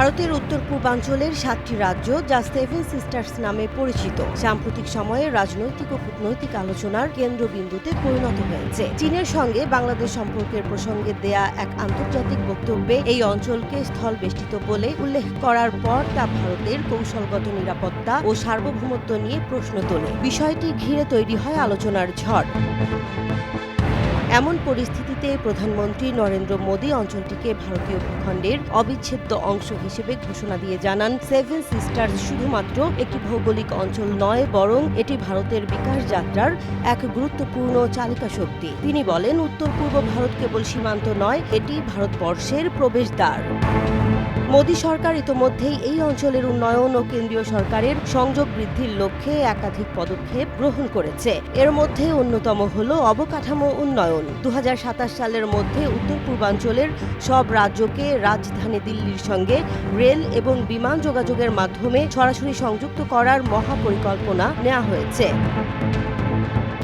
ভারতের উত্তর পূর্বাঞ্চলের সাতটি রাজ্য, যা সেভেন সিস্টার্স নামে পরিচিত। সাম্প্রতিক সময়ে রাজনৈতিক ও কূটনৈতিক আলোচনার কেন্দ্রবিন্দুতে পরিণত হয়েছে। চীনের সঙ্গে বাংলাদেশ সম্পর্কের প্রসঙ্গে দেয়া এক আন্তর্জাতিক বক্তব্যে এই অঞ্চলকে স্থল বেষ্টিত বলে উল্লেখ করার পর তা ভারতের কৌশলগত নিরাপত্তা ও সার্বভৌমত্ব নিয়ে প্রশ্ন তোলে। বিষয়টি ঘিরে তৈরি হয় আলোচনার ঝড়। এমন পরিস্থিতিতে প্রধানমন্ত্রী নরেন্দ্র মোদী অঞ্চলটিকে ভারতীয় ভূখণ্ডের অবিচ্ছেদ্য অংশ হিসেবে ঘোষণা দিয়ে জানান সেভেন সিস্টার্স শুধুমাত্র একটি ভৌগোলিক অঞ্চল নয়, বরং এটি ভারতের বিকাশ যাত্রার এক গুরুত্বপূর্ণ চালিকা শক্তি। তিনি বলেন উত্তর পূর্ব ভারত কেবল সীমান্ত নয়, এটি ভারতবর্ষের প্রবেশদ্বার। মোদী সরকার ইতোমধ্যেই এই অঞ্চলের উন্নয়ন ও কেন্দ্রীয় সরকারের সংযোগ বৃদ্ধির লক্ষ্যে একাধিক পদক্ষেপ গ্রহণ করেছে। এর মধ্যে অন্যতম হল অবকাঠামো উন্নয়ন। দু হাজার সাতাশ সালের মধ্যে উত্তর পূর্বাঞ্চলের সব রাজ্যকে রাজধানী দিল্লির সঙ্গে রেল এবং বিমান যোগাযোগের মাধ্যমে সরাসরি সংযুক্ত করার মহাপরিকল্পনা নেওয়া হয়েছে।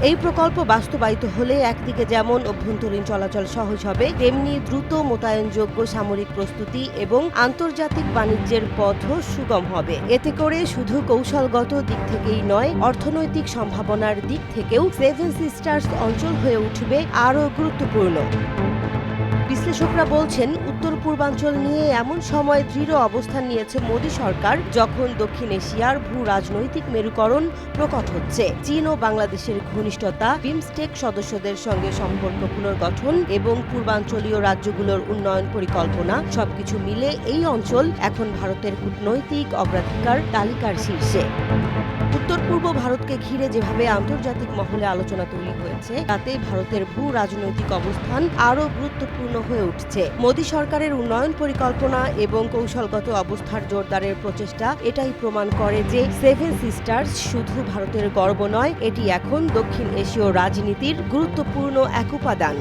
এই প্রকল্প বাস্তবায়িত হলে একদিকে যেমন অভ্যন্তরীণ চলাচল সহজ হবে, তেমনি দ্রুত মোতায়েনযোগ্য সামরিক প্রস্তুতি এবং আন্তর্জাতিক বাণিজ্যের পথও সুগম হবে। এতে করে শুধু কৌশলগত দিক থেকেই নয়, অর্থনৈতিক সম্ভাবনার দিক থেকেও সেভেন সিস্টার্স অঞ্চল হয়ে উঠবে আরও গুরুত্বপূর্ণ। বিশ্লেষকরা বলছেন, উত্তর পূর্বাঞ্চল নিয়ে এমন সময় দৃঢ় অবস্থান নিয়েছে মোদী সরকার, যখন দক্ষিণ এশিয়ার ভূ রাজনৈতিক মেরুকরণ প্রকট হচ্ছে। চীন ও বাংলাদেশের ঘনিষ্ঠতা, বিমস্টেক সদস্যদের সঙ্গে সম্পর্ক পুনর্গঠন এবং পূর্বাঞ্চলীয় রাজ্যগুলোর উন্নয়ন পরিকল্পনা, সবকিছু মিলে এই অঞ্চল এখন ভারতের কূটনৈতিক অগ্রাধিকার তালিকার শীর্ষে। উত্তর পূর্ব ভারতকে ঘিরে যেভাবে আন্তর্জাতিক মহলে আলোচনা তৈরি হয়েছে, তাতে ভারতের ভূ রাজনৈতিক অবস্থান আরও গুরুত্বপূর্ণ হয়ে উঠছে। মোদী সরকারের উন্নয়ন পরিকল্পনা এবং কৌশলগত অবস্থার জোরদারের প্রচেষ্টা এটাই প্রমাণ করে যে সেভেন সিস্টার্স শুধু ভারতের গর্ব নয়, এটি এখন দক্ষিণ এশীয় রাজনীতির গুরুত্বপূর্ণ এক উপাদান।